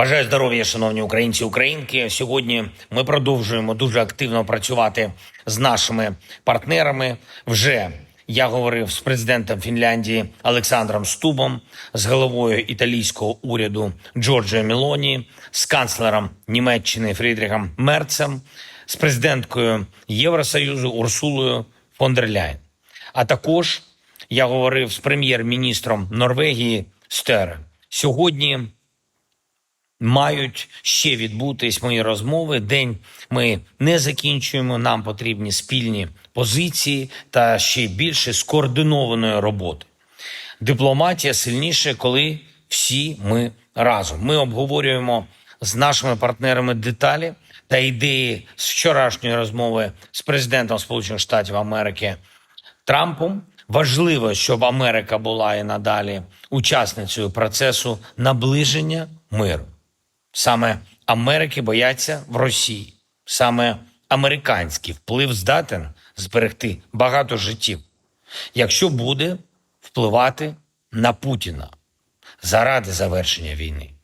Бажаю здоров'я, шановні українці українки. Сьогодні ми продовжуємо дуже активно працювати з нашими партнерами. Вже я говорив з президентом Фінляндії Олександром Стубом, з головою італійського уряду Джорджіо Мелоні, з канцлером Німеччини Фрідріхом Мерцем, з президенткою Євросоюзу Урсулою фон дер Ляйн. А також я говорив з прем'єр-міністром Норвегії Стере. Сьогодні мають ще відбутись мої розмови. День ми не закінчуємо. Нам потрібні спільні позиції та ще більше скоординованої роботи. Дипломатія сильніше, коли всі ми разом. Ми обговорюємо з нашими партнерами деталі та ідеї з вчорашньої розмови з президентом Сполучених Штатів Америки Трампом. Важливо, щоб Америка була і надалі учасницею процесу наближення миру. Саме Америки бояться в Росії. Саме американський вплив здатен зберегти багато життів, якщо буде впливати на Путіна заради завершення війни.